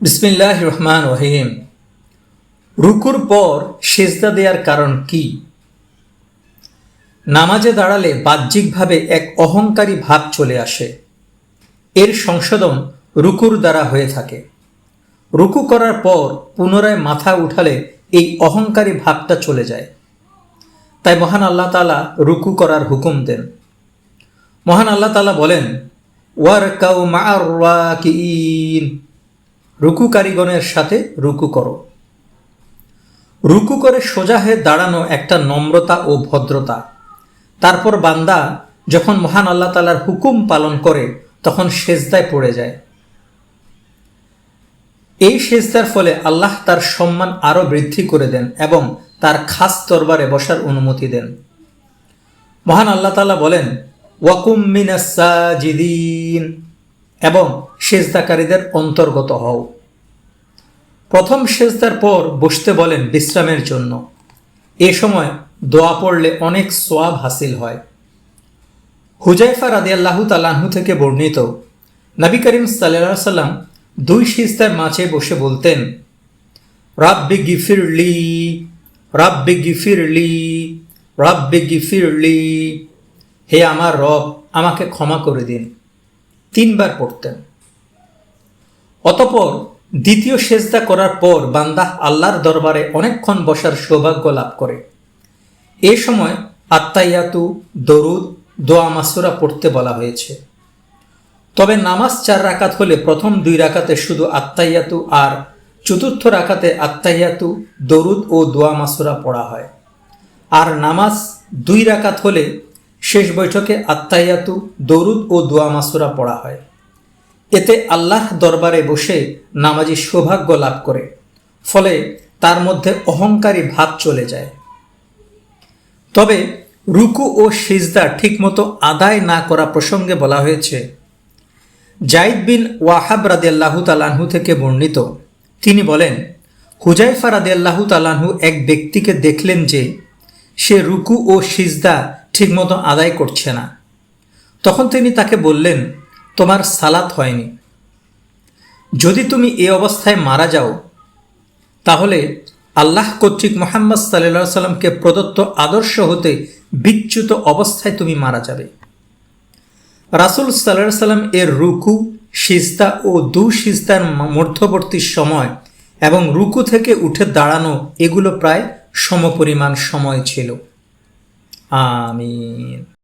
বিসমিল্লাহ রহমান রহিম রুকুর পর সেজদা দেওয়ার কারণ কি? নামাজে দাঁড়ালে বাহ্যিকভাবে এক অহংকারী ভাব চলে আসে। এর সংশোধন রুকুর দ্বারা হয়ে থাকে। রুকু করার পর পুনরায় মাথা উঠালে এই অহংকারী ভাবটা চলে যায়। তাই মহান আল্লাহ তালা রুকু করার হুকুম দেন। মহান আল্লাহ তালা বলেন ওয়ার কাউ মাকিন রুকুকারীগণের সাথে রুকু করো। রুকু করে সোজা হয়ে দাঁড়ানো একটা নম্রতা ও ভদ্রতা। তারপর বান্দা যখন মহান আল্লাহ তালার হুকুম পালন করে, তখন সেজদায় পড়ে যায়। এই সেজদার ফলে আল্লাহ তার সম্মান আরও বৃদ্ধি করে দেন এবং তার খাস দরবারে বসার অনুমতি দেন। মহান আল্লাহ তালা বলেন, ওয়াকুম মিনাসাজিদিন এবং সেজদাকারীদের অন্তর্গত হও। প্রথম সেজদার পর বসতে বলেন বিশ্রামের জন্য। এ সময় দোয়া পড়লে অনেক সোয়াব হাসিল হয়। হুজাইফা রাদি আল্লাহ তালাহু থেকে বর্ণিত, নবী করিম সাল্লা সাল্লাম দুই সিজদার মাঝে বসে বলতেন, রাব্বি গিফিরলি রাব্বি গিফিরলি রাব্বি গিফিরলি, হে আমার রব, আমাকে ক্ষমা করে দিন। তিনবার পড়তেন। অতপর দ্বিতীয় সেজদা করার পর বান্দা আল্লাহর দরবারে অনেকক্ষণ বসার সৌভাগ্য লাভ করে। এ সময় আত্মাইয়াতু দরুদ, দোয়া, মাসুরা পড়তে বলা হয়েছে। তবে নামাজ চার রাকাত হলে প্রথম দুই রাকাতে শুধু আত্মাইয়াতু আর চতুর্থ রাকাতে আত্মাইয়াতু দরুদ ও দোয়া, মাসুরা পড়া হয়। আর নামাজ দুই রাকাত হলে শেষ বৈঠকে আত্মাইয়াতু দরুদ ও দোয়া মাসুরা পড়া হয়। এতে আল্লাহ দরবারে বসে নামাজি সৌভাগ্য লাভ করে, ফলে তার মধ্যে অহংকারী ভাব চলে যায়। তবে রুকু ও সিজদা ঠিকমতো আদায় না করা প্রসঙ্গে বলা হয়েছে, জাইদ বিন ওয়াহাব রাদিয়াল্লাহু তালাহু থেকে বর্ণিত। তিনি বলেন, হুজাইফা রাদিয়াল্লাহু তালাহু এক ব্যক্তিকে দেখলেন যে সে রুকু ও সিজদা ঠিকমতো আদায় করছে না। তখন তিনি তাকে বললেন, তোমার সালাত হয়নি। যদি তুমি এ অবস্থায় মারা যাও, তাহলে আল্লাহ কর্তৃক মোহাম্মদ সাল্লা সাল্লামকে প্রদত্ত আদর্শ হতে বিচ্যুত অবস্থায় তুমি মারা যাবে। রাসুল সাল্লাহ সাল্লাম এর রুকু সিস্তা ও দু সিস্তার মধ্যবর্তী সময় এবং রুকু থেকে উঠে দাঁড়ানো এগুলো প্রায় সমপরিমাণ সময় ছিল। Amin.